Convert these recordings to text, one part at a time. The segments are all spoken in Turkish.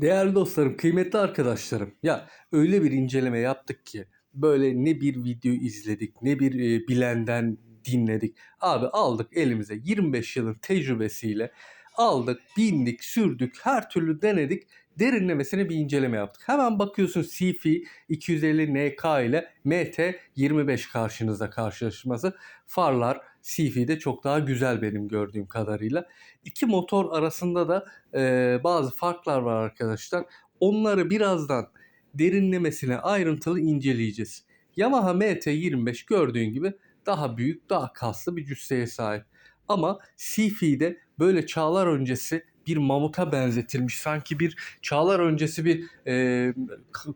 Değerli dostlarım, kıymetli arkadaşlarım. Ya öyle bir inceleme yaptık ki böyle ne bir video izledik, ne bir e, bilenden dinledik. Abi aldık elimize 25 yılın tecrübesiyle aldık, bindik, sürdük, her türlü denedik. Derinlemesine bir inceleme yaptık. Hemen bakıyorsun CF 250 NK ile MT 25 karşınızda karşılaşması. Farlar CF'de çok daha güzel benim gördüğüm kadarıyla. İki motor arasında da e, bazı farklar var arkadaşlar. Onları birazdan derinlemesine ayrıntılı inceleyeceğiz. Yamaha MT25 gördüğün gibi daha büyük, daha kaslı bir cüsseye sahip. Ama CF'de böyle çağlar öncesi bir mamuta benzetilmiş. Sanki bir çağlar öncesi bir e,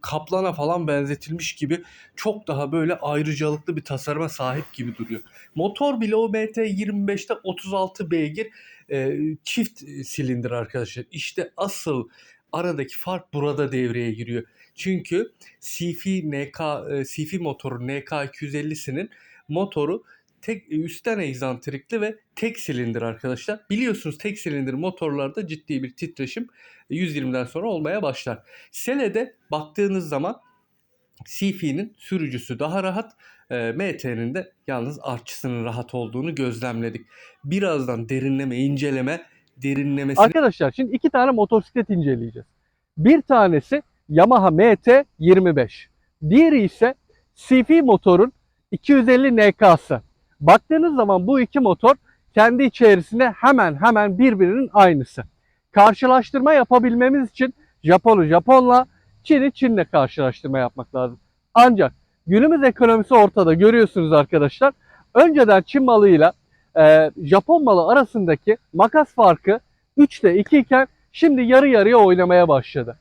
kaplana falan benzetilmiş gibi çok daha böyle ayrıcalıklı bir tasarıma sahip gibi duruyor. Motor bile o MT25'te 36 beygir e, çift silindir arkadaşlar. İşte asıl aradaki fark burada devreye giriyor. Çünkü CF NK e, CF motoru NK 250'sinin motoru tek üstten egzantrikli ve tek silindir arkadaşlar. Biliyorsunuz tek silindir motorlarda ciddi bir titreşim 120'den sonra olmaya başlar. Sele'de baktığınız zaman CF'nin sürücüsü daha rahat, e, MT'nin de yalnız artçısının rahat olduğunu gözlemledik. Birazdan derinleme, inceleme, derinlemesine Arkadaşlar şimdi iki tane motosiklet inceleyeceğiz. Bir tanesi Yamaha MT25. Diğeri ise CF motorun 250 NK'sı. Baktığınız zaman bu iki motor kendi içerisinde hemen hemen birbirinin aynısı. Karşılaştırma yapabilmemiz için Japon'u Japon'la, Çin'i Çin'le karşılaştırma yapmak lazım. Ancak günümüz ekonomisi ortada görüyorsunuz arkadaşlar. Önceden Çin malıyla e, Japon malı arasındaki makas farkı 3'te 2 iken şimdi yarı yarıya oynamaya başladı.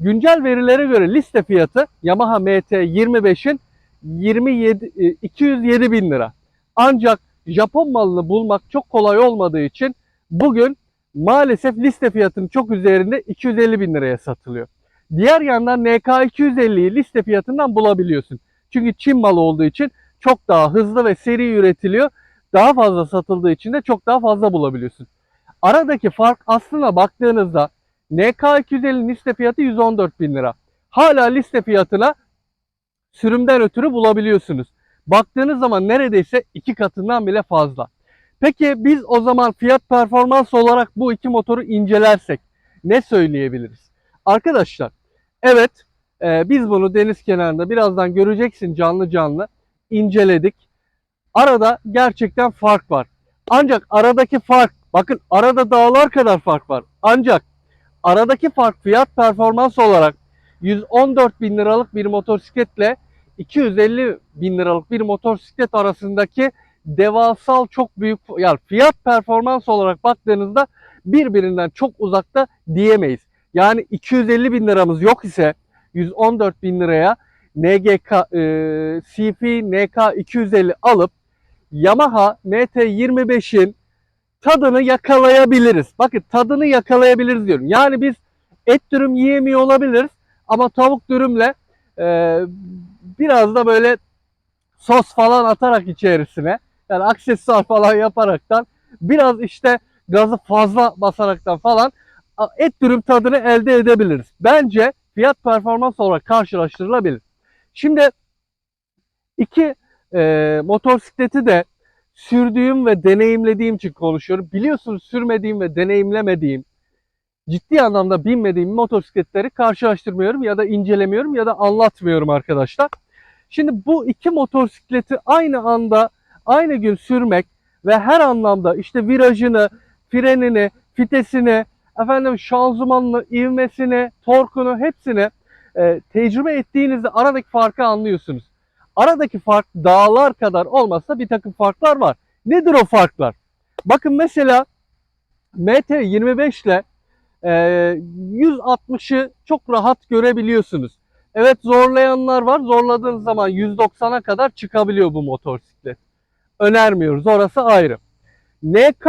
Güncel verilere göre liste fiyatı Yamaha MT25'in 27 e, 207 bin lira. Ancak Japon malını bulmak çok kolay olmadığı için bugün maalesef liste fiyatının çok üzerinde 250 bin liraya satılıyor. Diğer yandan NK 250'yi liste fiyatından bulabiliyorsun. Çünkü Çin malı olduğu için çok daha hızlı ve seri üretiliyor. Daha fazla satıldığı için de çok daha fazla bulabiliyorsun. Aradaki fark aslında baktığınızda NK 250'nin liste fiyatı 114 bin lira. Hala liste fiyatına sürümden ötürü bulabiliyorsunuz. Baktığınız zaman neredeyse iki katından bile fazla. Peki biz o zaman fiyat performans olarak bu iki motoru incelersek ne söyleyebiliriz? Arkadaşlar evet e, biz bunu deniz kenarında birazdan göreceksin canlı canlı inceledik. Arada gerçekten fark var. Ancak aradaki fark bakın arada dağlar kadar fark var. Ancak aradaki fark fiyat performans olarak 114 bin liralık bir motosikletle 250 bin liralık bir motosiklet arasındaki devasal çok büyük yani fiyat performans olarak baktığınızda birbirinden çok uzakta diyemeyiz. Yani 250 bin liramız yok ise 114 bin liraya NGK, e, CF NK 250 alıp Yamaha MT25'in tadını yakalayabiliriz. Bakın tadını yakalayabiliriz diyorum. Yani biz et dürüm yiyemiyor olabiliriz ama tavuk dürümle e, biraz da böyle sos falan atarak içerisine yani aksesuar falan yaparaktan biraz işte gazı fazla basaraktan falan et dürüm tadını elde edebiliriz. Bence fiyat performans olarak karşılaştırılabilir. Şimdi iki e, motosikleti de sürdüğüm ve deneyimlediğim için konuşuyorum. Biliyorsunuz sürmediğim ve deneyimlemediğim, ciddi anlamda binmediğim motosikletleri karşılaştırmıyorum ya da incelemiyorum ya da anlatmıyorum arkadaşlar. Şimdi bu iki motosikleti aynı anda aynı gün sürmek ve her anlamda işte virajını, frenini, fitesini, efendim şanzımanını, ivmesini, torkunu hepsini e, tecrübe ettiğinizde aradaki farkı anlıyorsunuz. Aradaki fark dağlar kadar olmasa bir takım farklar var. Nedir o farklar? Bakın mesela MT25 ile e, 160'ı çok rahat görebiliyorsunuz. Evet zorlayanlar var. Zorladığınız zaman 190'a kadar çıkabiliyor bu motosiklet. Önermiyoruz. Orası ayrı. NK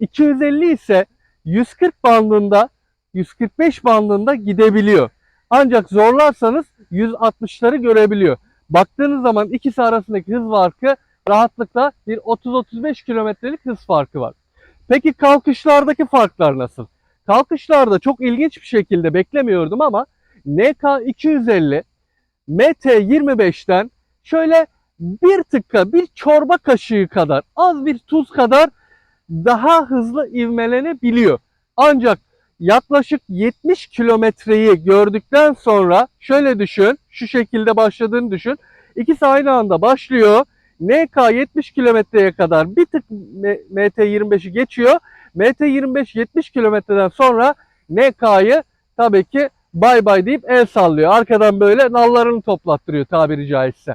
250 ise 140 bandında 145 bandında gidebiliyor. Ancak zorlarsanız 160'ları görebiliyor. Baktığınız zaman ikisi arasındaki hız farkı rahatlıkla bir 30-35 kilometrelik hız farkı var. Peki kalkışlardaki farklar nasıl? Kalkışlarda çok ilginç bir şekilde beklemiyordum ama NK 250 MT 25'ten şöyle bir tıkka bir çorba kaşığı kadar az bir tuz kadar daha hızlı ivmelenebiliyor. Ancak yaklaşık 70 kilometreyi gördükten sonra şöyle düşün, şu şekilde başladığını düşün. İkisi aynı anda başlıyor. NK 70 kilometreye kadar bir tık M- MT25'i geçiyor. MT25 70 kilometreden sonra NK'yı tabii ki bay bay deyip el sallıyor. Arkadan böyle nallarını toplattırıyor tabiri caizse.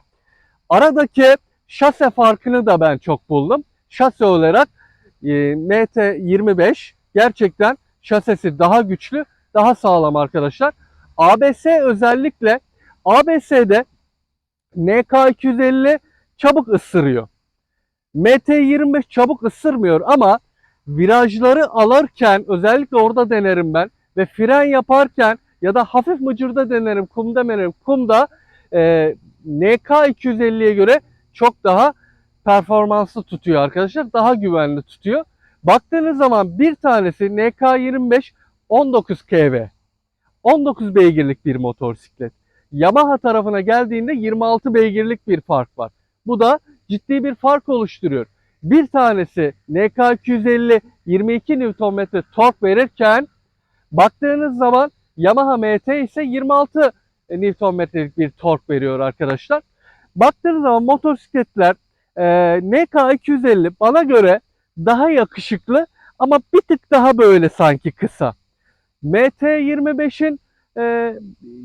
Aradaki şase farkını da ben çok buldum. Şase olarak e, MT25 gerçekten şasesi daha güçlü, daha sağlam arkadaşlar. ABS özellikle ABS'de NK250 çabuk ısırıyor. MT25 çabuk ısırmıyor ama virajları alırken özellikle orada denerim ben ve fren yaparken ya da hafif mıcırda denerim, kumda denerim. Kumda e, NK250'ye göre çok daha performanslı tutuyor arkadaşlar. Daha güvenli tutuyor. Baktığınız zaman bir tanesi NK25 19 kW. 19 beygirlik bir motosiklet. Yamaha tarafına geldiğinde 26 beygirlik bir fark var. Bu da ciddi bir fark oluşturuyor. Bir tanesi NK250 22 Nm tork verirken baktığınız zaman Yamaha MT ise 26 Nm'lik bir tork veriyor arkadaşlar. Baktığınız zaman motosikletler e, NK250 bana göre daha yakışıklı ama bir tık daha böyle sanki kısa. MT25'in e,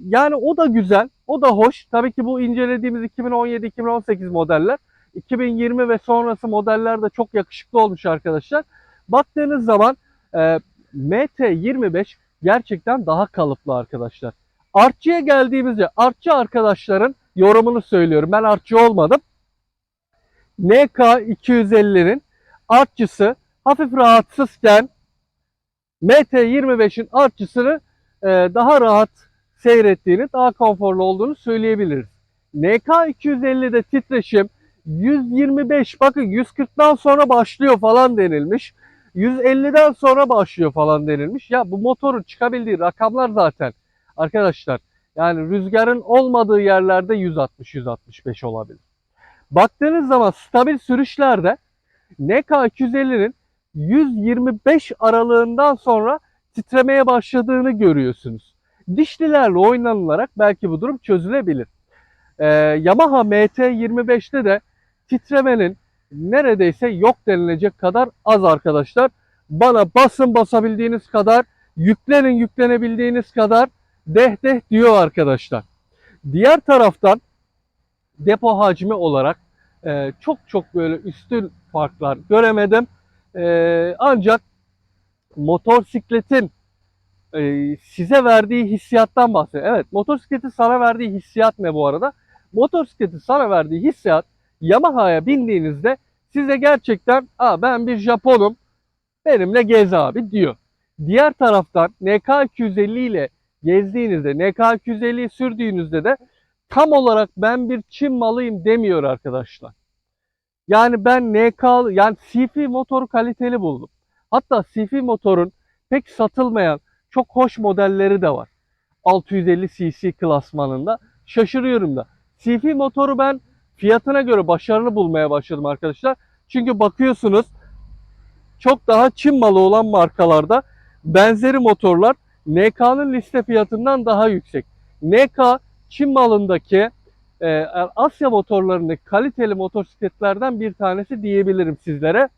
yani o da güzel, o da hoş. Tabii ki bu incelediğimiz 2017-2018 modeller. 2020 ve sonrası modeller de çok yakışıklı olmuş arkadaşlar. Baktığınız zaman e, MT25 gerçekten daha kalıplı arkadaşlar. Artçıya geldiğimizde artçı arkadaşların yorumunu söylüyorum. Ben artçı olmadım. NK250'nin artçısı hafif rahatsızken MT25'in artçısını e, daha rahat seyrettiğini, daha konforlu olduğunu söyleyebiliriz. NK250'de titreşim 125 bakın 140'dan sonra başlıyor falan denilmiş. 150'den sonra başlıyor falan denilmiş. Ya bu motorun çıkabildiği rakamlar zaten arkadaşlar. Yani rüzgarın olmadığı yerlerde 160-165 olabilir. Baktığınız zaman stabil sürüşlerde NK250'nin 125 aralığından sonra titremeye başladığını görüyorsunuz. Dişlilerle oynanılarak belki bu durum çözülebilir. Ee, Yamaha MT25'te de titremenin neredeyse yok denilecek kadar az arkadaşlar. Bana basın basabildiğiniz kadar, yüklenin yüklenebildiğiniz kadar deh deh diyor arkadaşlar. Diğer taraftan depo hacmi olarak e, çok çok böyle üstün farklar göremedim. E, ancak motosikletin e, size verdiği hissiyattan bahsediyor. Evet motosikletin sana verdiği hissiyat ne bu arada? Motosikletin sana verdiği hissiyat Yamaha'ya bindiğinizde size gerçekten Aa, ben bir Japonum benimle gez abi diyor. Diğer taraftan NK250 ile gezdiğinizde NK250'yi sürdüğünüzde de tam olarak ben bir Çin malıyım demiyor arkadaşlar. Yani ben NK yani CF motoru kaliteli buldum. Hatta CF motorun pek satılmayan çok hoş modelleri de var. 650 cc klasmanında. Şaşırıyorum da. CF motoru ben fiyatına göre başarılı bulmaya başladım arkadaşlar. Çünkü bakıyorsunuz çok daha Çin malı olan markalarda benzeri motorlar NK'nın liste fiyatından daha yüksek. NK Çin malındaki e, Asya motorlarındaki kaliteli motosikletlerden bir tanesi diyebilirim sizlere.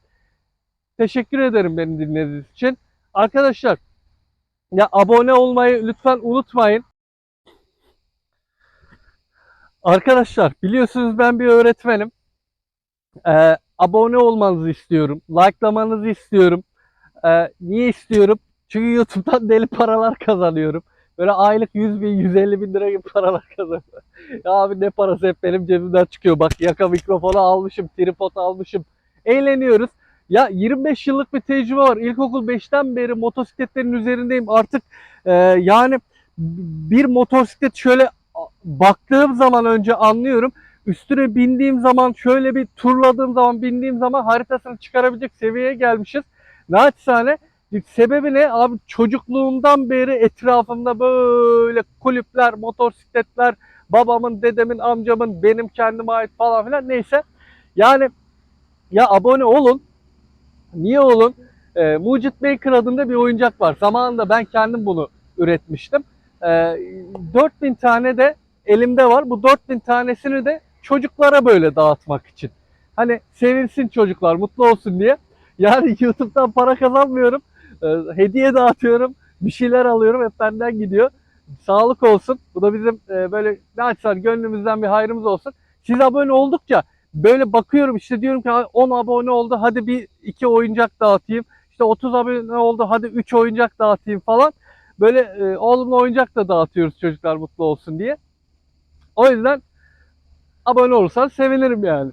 Teşekkür ederim beni dinlediğiniz için. Arkadaşlar ya abone olmayı lütfen unutmayın. Arkadaşlar biliyorsunuz ben bir öğretmenim. Ee, abone olmanızı istiyorum. Likelamanızı istiyorum. Ee, niye istiyorum? Çünkü YouTube'dan deli paralar kazanıyorum. Böyle aylık 100 bin, 150 bin lira gibi paralar kazanıyorum. ya abi ne parası hep benim cebimden çıkıyor. Bak yaka mikrofonu almışım, tripod almışım. Eğleniyoruz. Ya 25 yıllık bir tecrübe var. İlkokul 5'ten beri motosikletlerin üzerindeyim. Artık e, yani bir motosiklet şöyle baktığım zaman önce anlıyorum. Üstüne bindiğim zaman şöyle bir turladığım zaman bindiğim zaman haritasını çıkarabilecek seviyeye gelmişiz. Naçizane Sebebi ne? Abi çocukluğumdan beri etrafımda böyle kulüpler, motosikletler, babamın, dedemin, amcamın, benim kendime ait falan filan neyse. Yani ya abone olun. Niye olun? Ee, Mucit Maker adında bir oyuncak var. Zamanında ben kendim bunu üretmiştim. Ee, 4000 tane de elimde var. Bu 4000 tanesini de çocuklara böyle dağıtmak için. Hani sevinsin çocuklar, mutlu olsun diye. Yani YouTube'dan para kazanmıyorum. Ee, hediye dağıtıyorum. Bir şeyler alıyorum. Hep benden gidiyor. Sağlık olsun. Bu da bizim e, böyle ne açsan gönlümüzden bir hayrımız olsun. Siz abone oldukça böyle bakıyorum işte diyorum ki "Ha, 10 abone oldu hadi bir iki oyuncak dağıtayım. İşte 30 abone oldu hadi 3 oyuncak dağıtayım falan. Böyle e, oğlumla oyuncak da dağıtıyoruz çocuklar mutlu olsun diye. O yüzden abone olursan sevinirim yani.